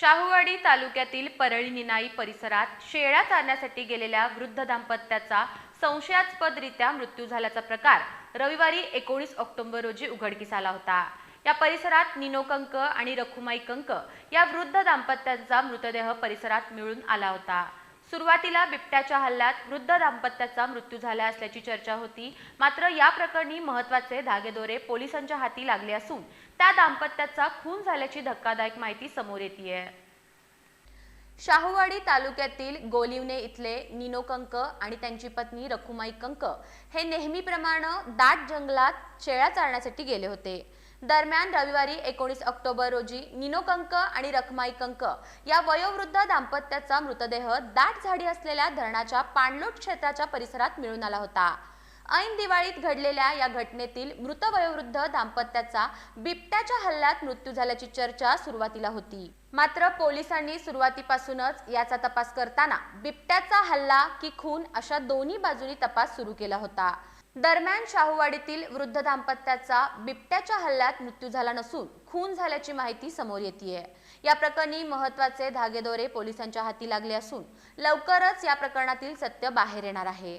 शाहूवाडी तालुक्यातील परळी निनाई परिसरात शेळ्या चारण्यासाठी गेलेल्या वृद्ध दाम्पत्याचा संशयास्पदरित्या मृत्यू झाल्याचा प्रकार रविवारी एकोणीस ऑक्टोबर रोजी उघडकीस आला होता. या परिसरात निनो कंक आणि रखुमाई कंक या वृद्ध दाम्पत्याचा मृतदेह परिसरात मिळून आला होता. सुरुवातीला बिबट्याच्या हल्ल्यात वृद्ध दाम्पत्याचा मृत्यू झाला असल्याची चर्चा होती. मात्र या प्रकरणी महत्त्वाचे धागेदोरे पोलिसांच्या हाती लागले असून त्या दाम्पत्याचा खून झाल्याची धक्कादायक माहिती समोर येते शाहूवाडी तालुक्यातील गोलिवणे इथले निनो कंक आणि त्यांची पत्नी रखुमाई कंक हे नेहमीप्रमाणे दाट जंगलात शेळ्या चारण्यासाठी गेले होते. दरम्यान रविवारी एकोणीस ऑक्टोबर रोजी निनो कंक आणि रखमाई कंक या वयोवृद्ध दाम्पत्याचा मृतदेह दाट झाडी असलेल्या धरणाच्या पाणलोट क्षेत्राच्या परिसरात मिळून आला होता. ऐन दिवाळीत घडलेल्या या घटनेतील मृत वयोवृद्ध दाम्पत्याचा बिबट्याच्या हल्ल्यात मृत्यू झाल्याची चर्चा सुरुवातीला होती. मात्र पोलिसांनी सुरुवातीपासूनच याचा तपास करताना बिबट्याचा हल्ला की खून अशा दोन्ही बाजूनी तपास सुरू केला होता. दरम्यान शाहूवाडीतील वृद्ध दाम्पत्याचा बिबट्याच्या हल्ल्यात मृत्यू झाला नसून खून झाल्याची माहिती समोर येते या प्रकरणी महत्त्वाचे धागेदोरे पोलिसांच्या हाती लागले असून लवकरच या प्रकरणातील सत्य बाहेर येणार आहे.